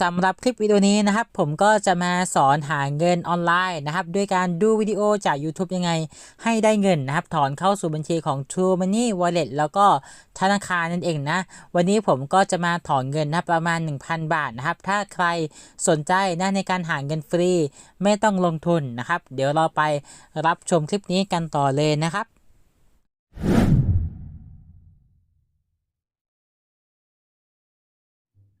สำหรับคลิปวิดีโอนี้นะครับ ผมก็จะมาสอนหาเงินออนไลน์นะครับ ด้วยการดูวิดีโอจาก YouTube ยังไงให้ได้เงินนะครับ ถอนเข้าสู่บัญชีของ True Money Wallet แล้วก็ธนาคารนั่นเองนะ วันนี้ผมก็จะมาถอนเงินนะประมาณ 1,000 บาทนะครับ ถ้าใครสนใจนะในการหาเงินฟรี ไม่ต้องลงทุนนะครับ เดี๋ยวเราไปรับชมคลิปนี้กันต่อเลยนะครับ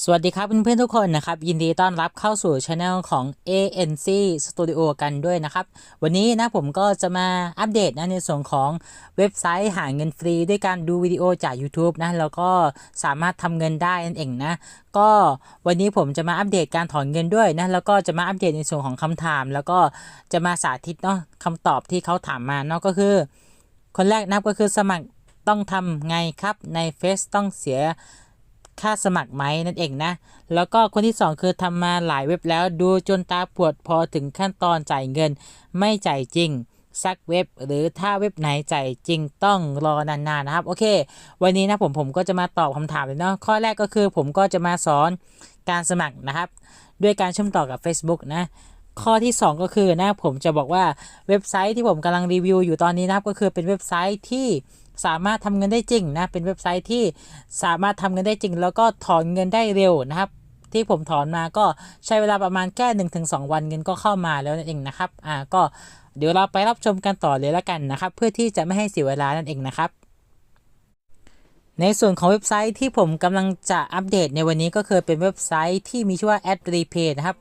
สวัสดีครับเพื่อนๆทุกคนนะครับ ยินดีต้อนรับเข้าสู่ช anel ของ ANC Studio กันด้วยนะครับ วันนี้นะผมก็จะมาอัปเดตนะในส่วนของเว็บไซต์หาเงินฟรี ด้วยการดูวิดีโอจาก YouTube นะแล้วก็สามารถทำเงินได้นั่นเองนะก็วันนี้ผมจะมาอัปเดตการถอนเงินด้วยนะแล้วก็จะมาอัปเดตในส่วนของคำถาม แล้วก็จะมาสาธิตเนาะคำตอบที่เขาถามมาเนาะก็คือ คนแรกนับก็คือสมัครต้องทำไงครับในเฟซต้องเสีย ค่าสมัครไหมนั่นเองนะ แล้วก็คนที่ 2 คือทำมาหลายเว็บแล้วดูจนตาปวดพอถึงขั้นตอนจ่ายเงิน ไม่จ่ายจริงซักเว็บ หรือถ้าเว็บไหนจ่ายจริงต้องรอนานๆนะครับ โอเค วันนี้นะผมผมก็จะมาตอบคำถามเลยเนาะข้อแรกก็คือผมก็จะมาสอนการสมัครนะครับ ด้วยการเชื่อมต่อกับ Facebook นะ ข้อที่ 2 ก็คือนะผมจะบอกว่าเว็บไซต์ที่ผมกำลังรีวิวอยู่ตอนนี้นะครับก็คือเป็นเว็บไซต์ที่สามารถทำเงินได้จริงนะเป็นเว็บไซต์ที่สามารถทำเงินได้จริง แล้วก็ถอนเงินได้เร็วนะครับ ที่ผมถอนมาก็ใช้เวลาประมาณแค่1นถึงสวันเงินก็เข้ามาแล้วนั่นเองนะครับอ่าก็เดี๋ยวเราไปรับชมกันต่อเลยละกันนะครับ เพื่อที่จะไม่ให้เสียเวลานั่นเองนะครับ ในส่วนของเว็บไซต์ที่ผมกำลังจะอัปเดตในวันนี้ก็คือเป็นเว็บไซต์ที่มีชื่อว่า Ad Repay นะครับ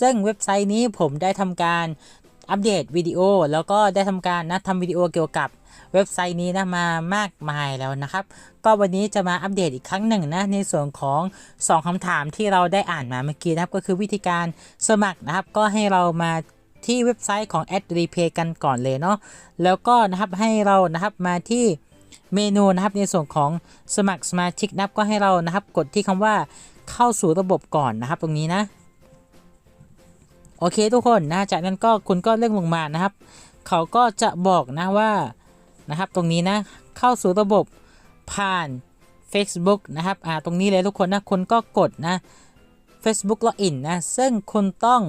ซึ่งเว็บไซต์นี้ผมได้ทำการอัปเดตวิดีโอ แล้วก็ได้ทำการนะทำวิดีโอเกี่ยวกับเว็บไซต์นี้นะมามากมายแล้วนะครับ ก็วันนี้จะมาอัปเดตอีกครั้งหนึ่งนะในส่วนของ 2คำถามที่เราได้อ่านมาเมื่อกี้นะครับก็คือวิธีการสมัครนะครับ ก็ให้เรามาที่เว็บไซต์ของ Ad Repay กันก่อนเลยเนาะแล้วก็นะครับให้เรานะครับมาที่ เมนูนะครับในส่วนของสมัครสมาชิกนะครับก็ให้เรานะครับ กดที่คำว่าเข้าสู่ระบบก่อนนะครับ ตรงนี้นะโอเคทุกคนนะจากนั้นก็คุณก็เลื่อนลงมานะครับ เขาก็จะบอกนะว่านะครับตรงนี้นะเข้าสู่ระบบผ่าน Facebook นะครับอ่าตรงนี้เลยทุกคนนะคุณก็กดนะ Facebook Login นะ ซึ่งคุณต้อง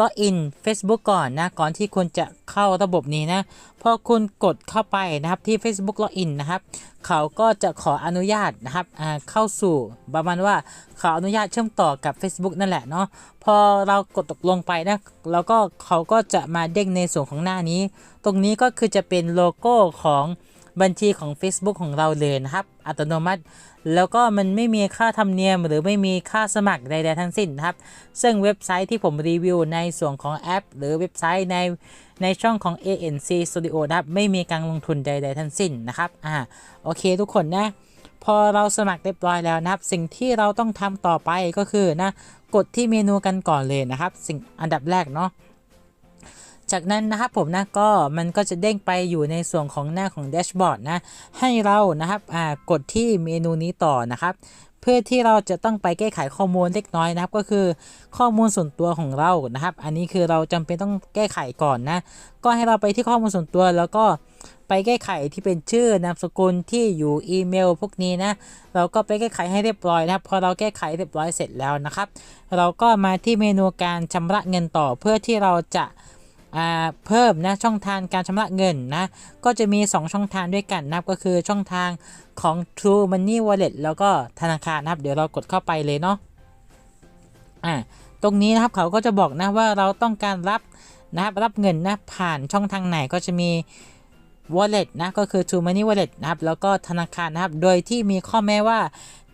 Login Facebook ก่อนนะ ก่อนที่คุณจะเข้าระบบนี้นะ พอคุณกดเข้าไปนะครับที่ Facebook Login นะครับ เขาก็จะขออนุญาตนะครับอ่าเข้าสู่ประมาณว่าเขออนุญาตเชื่อมต่อกับ Facebook นั่นแหละเนาะ พอเรากดตกลงไปนะ แล้วก็เขาก็จะมาเด้งในส่วนของหน้านี้ ตรงนี้ก็คือจะเป็นโลโก้ของ บัญชีของ Facebook ของเราเลยนะครับ อัตโนมัติ แล้วก็มันไม่มีค่าธรรมเนียม หรือไม่มีค่าสมัครใดๆทั้งสิ้นนะครับ ซึ่งเว็บไซต์ที่ผมรีวิวในส่วนของแอป หรือเว็บไซต์ในในช่องของ ANC Studio นะครับไม่มีการลงทุนใด ๆทั้งสิ้นนะครับอ่าโอเคทุกคนนะพอเราสมัครเรียบร้อยแล้วนะครับ สิ่งที่เราต้องทำต่อไปก็คือนะกดที่เมนูกันก่อนเลยนะครับ สิ่งอันดับแรกเนาะ จากนั้นนะครับผมนะก็มันก็จะเด้งไปอยู่ในส่วนของหน้าของแดชบอร์ดนะให้เรานะครับอ่ากดที่เมนูนี้ต่อนะครับเพื่อที่เราจะต้องไปแก้ไขข้อมูลเล็กน้อยนะครับ ก็คือข้อมูลส่วนตัวของเรานะครับ อันนี้คือเราจำเป็นต้องแก้ไขก่อนนะ ก็ให้เราไปที่ข้อมูลส่วนตัวแล้วก็ไปแก้ไขที่เป็นชื่อนามสกุลที่อยู่อีเมลพวกนี้นะ เราก็ไปแก้ไขให้เรียบร้อยนะครับ พอเราแก้ไขเรียบร้อยเสร็จแล้วนะครับ เราก็มาที่เมนูการชำระเงินต่อเพื่อที่เราจะ เพิ่มนะช่องทางการชำระเงินนะก็จะมี 2 ช่องทางด้วยกันนะครับก็คือช่องทางของ True Money Wallet แล้วก็ธนาคารนะครับ เดี๋ยวเรากดเข้าไปเลยเนาะอ่าตรงนี้นะครับเขาก็จะบอกนะว่าเราต้องการรับนะครับรับเงินนะผ่านช่องทางไหนก็จะมี wallet นะก็คือ True Money Wallet นะครับแล้วก็ธนาคารนะครับ โดยที่มีข้อแม้ว่า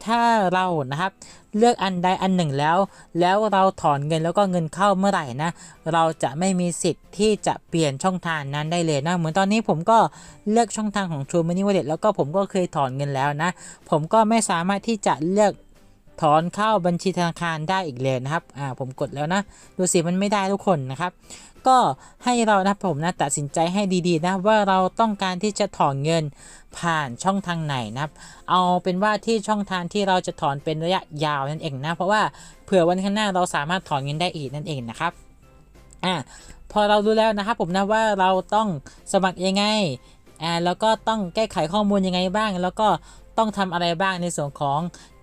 ถ้าเรานะครับเลือกอันใดอันหนึ่งแล้ว แล้วเราถอนเงินแล้วก็เงินเข้าเมื่อไหร่นะ เราจะไม่มีสิทธิ์ที่จะเปลี่ยนช่องทางนั้นได้เลยนะ เหมือนตอนนี้ผมก็เลือกช่องทางของ True Money Wallet แล้วก็ผมก็เคยถอนเงินแล้วนะ ผมก็ไม่สามารถที่จะเลือกถอนเข้าบัญชีธนาคารได้อีกเลยนะครับ อ่า ผมกดแล้วนะ ดูสิมันไม่ได้ทุกคนนะครับ ก็ให้เรานะผมนะตัดสินใจให้ดีๆนะว่าเราต้องการที่จะถอนเงินผ่านช่องทางไหนนะครับ เอาเป็นว่าที่ช่องทางที่เราจะถอนเป็นระยะยาวนั่นเองนะ เพราะว่าเผื่อวันข้างหน้าเราสามารถถอนเงินได้อีกนั่นเองนะครับอ่าพอเรารู้แล้วนะครับผมนะว่าเราต้องสมัครยังไงอ่าแล้วก็ต้องแก้ไขข้อมูลยังไงบ้าง แล้วก็ ต้องทำอะไรบ้างในส่วนของ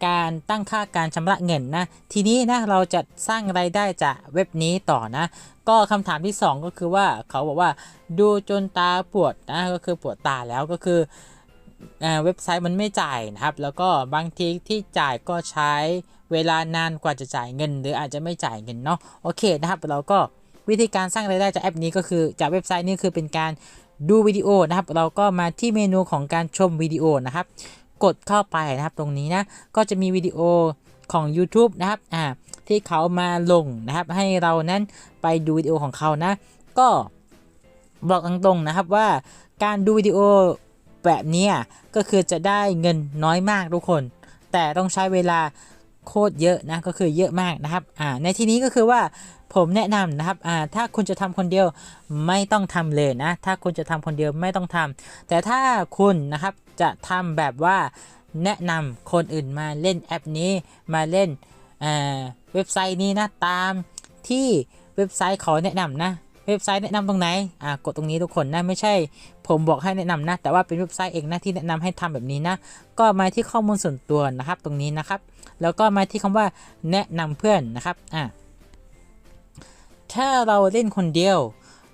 การตั้งค่าการชำระเงินนะ ทีนี้นะเราจะสร้างไรายได้จากเว็บนี้ต่อนะ ก็คำถามที่ 2 ก็คือว่าเขาบอกว่าดูจนตาปวดนะก็คือปวดตาแล้วก็คือเว็บไซต์มันไม่จ่ายนะครับ แล้วก็บางทีที่จ่ายก็ใช้เวลานานกว่าจะจ่ายเงิน หรืออาจจะไม่จ่ายเงินเนาะโอเคนะครับ เราก็วิธีการสร้างรายได้จากแอปนี้ก็คือจากเว็บไซต์นี้คือเป็นการดูวิดีโอนะครับ เราก็มาที่เมนูของการชมวิดีโอนะครับ กดเข้าไปนะครับตรงนี้นะก็จะมีวิดีโอของ YouTube นะครับอ่าที่เขามาลงนะครับให้เรานั้นไปดูวิดีโอของเขานะ ก็บอกตรงๆนะครับว่าการดูวิดีโอแบบนี้ก็คือจะได้เงินน้อยมากทุกคน แต่ต้องใช้เวลา โคตรเยอะนะก็คือเยอะมากนะครับอ่าในที่นี้ก็คือว่าผมแนะนำนะครับอ่าถ้าคุณจะทำคนเดียวไม่ต้องทำเลยนะ ถ้าคุณจะทำคนเดียวไม่ต้องทำแต่ถ้าคุณนะครับจะทำแบบว่าแนะนำคนอื่นมาเล่นแอปนี้มาเล่นเว็บไซต์นี้นะตามที่เว็บไซต์เขาแนะนำนะ เว็บไซต์แนะนำตรงไหนอ่ากดตรงนี้ทุกคนนะไม่ใช่ ผมบอกให้แนะนำนะ แต่ว่าเป็นเว็บไซต์เองนะที่แนะนำให้ทำแบบนี้นะ ก็มาที่ข้อมูลส่วนตัวนะครับ ตรงนี้นะครับ แล้วก็มาที่คำว่าแนะนำเพื่อนนะครับอ่าถ้าเราเล่นคนเดียว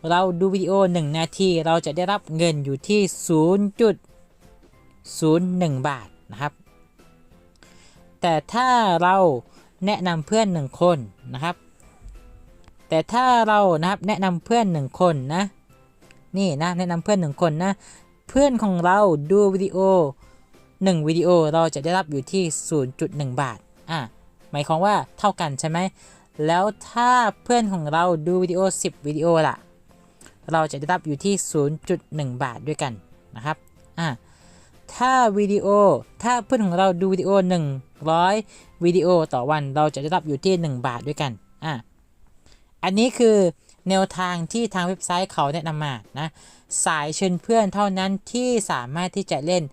เราดูวิดีโอ 1 นาที เราจะได้รับเงินอยู่ที่ 0.01 บาทนะครับ แต่ถ้าเราแนะนำเพื่อน 1 คนนะครับ แต่ถ้าเรานะครับแนะนำเพื่อน1คนนะ นี่นะแนะนำเพื่อน1คนนะ เพื่อนของเราดูวิดีโอ1วิดีโอเราจะได้รับอยู่ที่ 0.1 บาท อะ หมายความว่าเท่ากันใช่ไหม แล้วถ้าเพื่อนของเราดูวิดีโอ 10วิดีโอล่ะ เราจะได้รับอยู่ที่ 0.1 บาทด้วยกันนะครับ อ่าถ้าวิดีโอ ถ้าเพื่อนของเราดูวิดีโอ 100 วิดีโอต่อวัน เราจะได้รับอยู่ที่ 1 บาทด้วยกัน อ่า อันนี้คือแนวทางที่ทางเว็บไซต์เขาแนะนำมานะสายเชิญเพื่อนเท่านั้นที่สามารถที่จะเล่น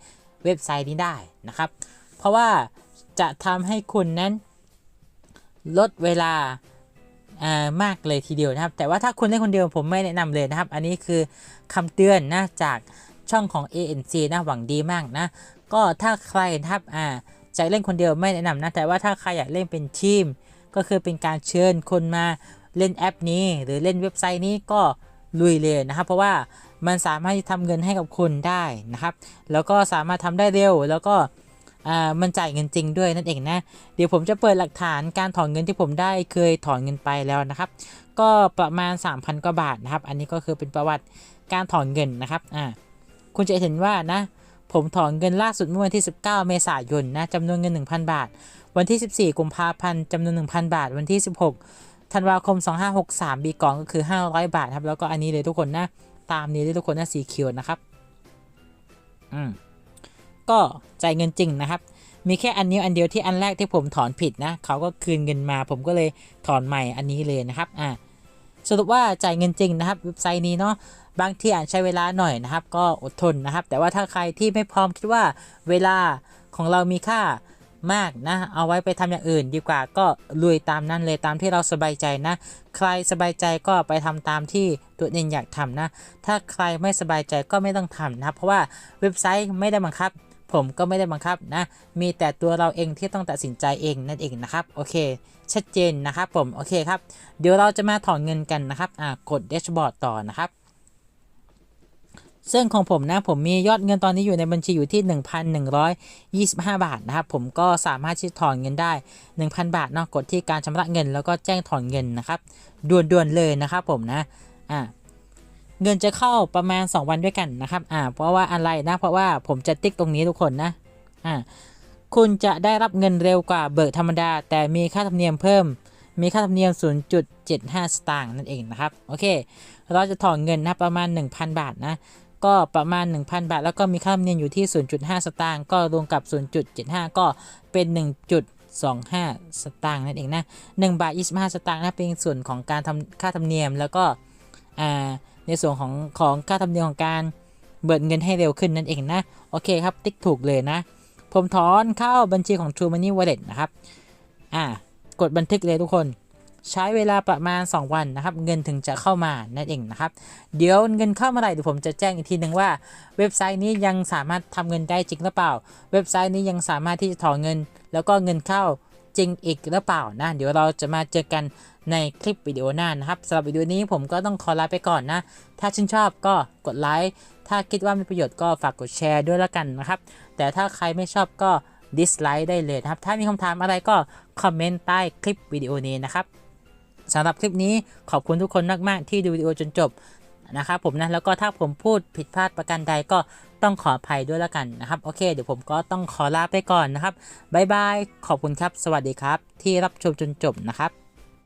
เว็บไซต์นี้ได้นะครับ เพราะว่าจะทำให้คุณนั้นลดเวลามากเลยทีเดียวนะครับ แต่ว่าถ้าคุณเล่นคนเดียวผมไม่แนะนำเลยนะครับ อันนี้คือคำเตือนนะจากช่องของ ANC นะหวังดีมากนะ ก็ถ้าใครนะครับอ่าจะเล่นคนเดียวไม่แนะนำนะ แต่ว่าถ้าใครอยากเล่นเป็นทีม ก็คือเป็นการเชิญคนมา เล่นแอปนี้ หรือเล่นเว็บไซต์นี้ก็ลุยเลยนะครับ เพราะว่ามันสามารถทำเงินให้กับคุณได้นะครับ แล้วก็สามารถทำได้เร็ว แล้วก็มันจ่ายเงินจริงด้วยนั่นเองนะ เดี๋ยวผมจะเปิดหลักฐานการถอนเงินที่ผมได้เคยถอนเงินไปแล้วนะครับ ก็ประมาณ 3,000กว่าบาทนะครับ อันนี้ก็คือเป็นประวัติการถอนเงินนะครับอ่าคุณจะเห็นว่านะ ผมถอนเงินล่าสุดเมื่อวันที่ 19 เมษายนนะจำนวนเงิน 1,000 บาท วันที่ 14 กุมภาพันธ์จำนวน 1,000 บาท วันที่ 16 ธันวาคม 2563ปีก่อนก็คือ 500 บาทครับ แล้วก็อันนี้เลยทุกคนนะ ตามนี้เลยทุกคนนะสีเขียวนะครับ อืม ก็จ่ายเงินจริงนะครับ มีแค่อันนี้อันเดียวที่อันแรกที่ผมถอนผิดนะ เขาก็คืนเงินมา ผมก็เลยถอนใหม่อันนี้เลยนะครับ อ่า สรุปว่าจ่ายเงินจริงนะครับเว็บไซต์นี้เนาะบางที่อาจใช้เวลาหน่อยนะครับ ก็อดทนนะครับ แต่ว่าถ้าใครที่ไม่พร้อมคิดว่าเวลาของเรามีค่า มากนะ เอาไว้ไปทำอย่างอื่นดีกว่าก็ลุยตามนั้นเลยตามที่เราสบายใจนะ ใครสบายใจก็ไปทำตามที่ตัวเองอยากทำนะ ถ้าใครไม่สบายใจก็ไม่ต้องทำนะ เพราะว่าเว็บไซต์ไม่ได้บังคับ ผมก็ไม่ได้บังคับนะ มีแต่ตัวเราเองที่ต้องตัดสินใจเองนั่นเองนะครับ โอเค ชัดเจนนะครับผม โอเคครับ เดี๋ยวเราจะมาถอนเงินกันนะครับ อ่ากดแดชบอร์ดต่อนะครับ ซึ่งของผมนะผมมียอดเงินตอนนี้อยู่ในบัญชีอยู่ที่ 1,125 บาทนะครับผมก็สามารถที่ถอนเงินได้ 1,000 บาทเนาะกดที่การชำระเงิน แล้วก็แจ้งถอนเงินนะครับด่วนๆเลยนะครับผมนะอ่าเงินจะเข้าประมาณ 2 วันด้วยกันนะครับอ่าเพราะว่าอะไรนะเพราะว่าผมจะติ๊กตรงนี้ทุกคนนะอ่าคุณจะได้รับเงินเร็วกว่าเบิกธรรมดา แต่มีค่าธรรมเนียมเพิ่ม มีค่าธรรมเนียม 0.75 สตางค์นั่นเองนะครับ โอเค เราจะถอนเงินนะประมาณ 1,000 บาทนะ ก็ประมาณ 1,000 บาท แล้วก็มีค่าธรรมเนียมอยู่ที่ 0.5 สตางค์ก็รวมกับ 0.75 ก็เป็น 1.25 สตางค์นั่นเองนะ1บาท25 สตางค์นะเป็นส่วนของการทำค่าธรรมเนียมแล้วก็ในส่วนของของค่าธรรมเนียมของการเบิกเงินให้เร็วขึ้นนั่นเองนะ โอเคครับ ติ๊กถูกเลยนะ ผมถอนเข้าบัญชีของ True Money Wallet นะครับ อ่ากดบันทึกเลยทุกคน ใช้เวลาประมาณ 2 วันนะครับ เงินถึงจะเข้ามานั่นเองนะครับ เดี๋ยวเงินเข้ามื่อไหร่เดี๋ยวผมจะแจ้งอีกทีหนึ่งว่า เว็บไซต์นี้ยังสามารถทำเงินได้จริงหรือเปล่า เว็บไซต์นี้ยังสามารถที่จะถอนเงิน แล้วก็เงินเข้าจริงอีกหรือเปล่านะ เดี๋ยวเราจะมาเจอกันในคลิปวิดีโอหน้านะครับสำหรับวิดีโอนี้ผมก็ต้องขอลาไปก่อนนะ ถ้าชื่นชอบก็กดไลค์ถ้าคิดว่ามีประโยชน์ก็ฝากกดแชร์ด้วยละกันนะครับ แต่ถ้าใครไม่ชอบก็ดิสไลค์ได้เลยนะครับ ถ้ามีคำถามอะไรก็คอมเมนต์ใต้คลิปวิดีโอนี้นะครับ สำหรับคลิปนี้ขอบคุณทุกคนมาก ๆ ที่ดูวิดีโอจนจบนะครับผมนะแล้วก็ถ้าผมพูดผิดพลาดประการใดก็ต้องขออภัยด้วยละกันนะครับ โอเคเดี๋ยวผมก็ต้องขอลาไปก่อนนะครับบ๊ายบายขอบคุณครับ สวัสดีครับ ที่รับชมจนจบนะครับ